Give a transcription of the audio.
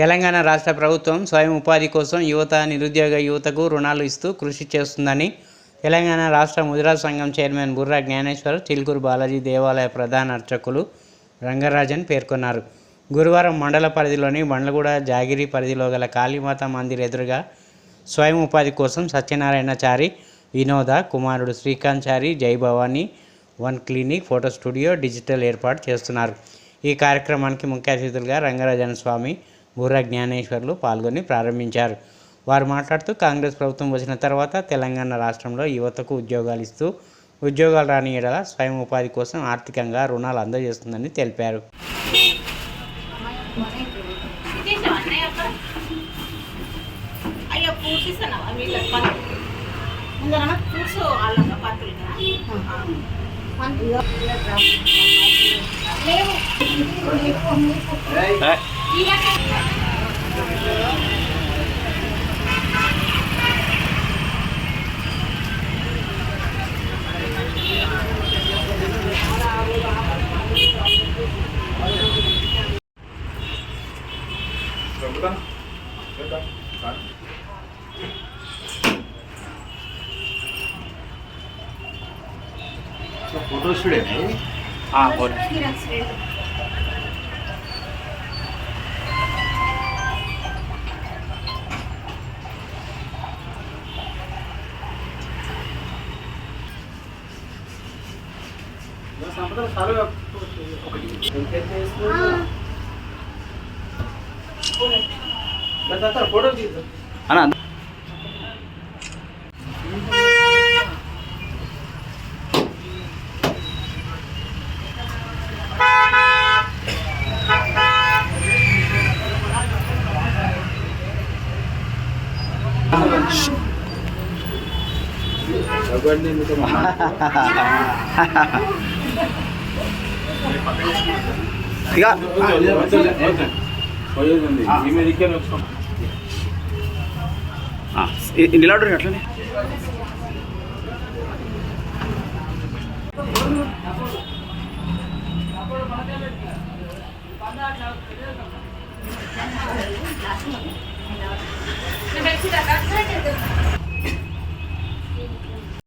తెలంగాణ రాష్ట్ర ప్రభుత్వం స్వయం ఉపాధి కోసం యువత నిరుద్యోగ యువతకు రుణాలు ఇస్తూ కృషి చేస్తుందని తెలంగాణ రాష్ట్ర ముద్రా సంఘం చైర్మన్ బుర్రా జ్ఞానేశ్వర్ చిలుకూరు బాలాజీ దేవాలయ ప్రధాన అర్చకులు రంగరాజన్ పేర్కొన్నారు. గురువారం మండల పరిధిలోని బండ్లగూడ జాగిరి పరిధిలో గల కాళీమాత మందిర్ ఎదురుగా స్వయం ఉపాధి కోసం సత్యనారాయణచారి వినోద కుమారుడు Srikanth Chari Jai Bhavani one clinic photo studio digital ఏర్పాటు చేస్తున్నారు. ఈ కార్యక్రమానికి ముఖ్య అతిథులుగా రంగరాజన్ స్వామి బుర్ర జ్ఞానేశ్వర్లు పాల్గొని ప్రారంభించారు. వారు మాట్లాడుతూ కాంగ్రెస్ ప్రభుత్వం వచ్చిన తర్వాత తెలంగాణ రాష్ట్రంలో యువతకు ఉద్యోగాలు ఇస్తూ ఉద్యోగాలు రాని ఎడల స్వయం ఉపాధి కోసం ఆర్థికంగా రుణాలు అందజేస్తుందని తెలిపారు. Bukan? Bukan. Bukan. તો ફોટો શું લેવું હા બોલ అన్న అవన్నీ మీతో ఇక ఈమె అట్లనే నేను పెట్టి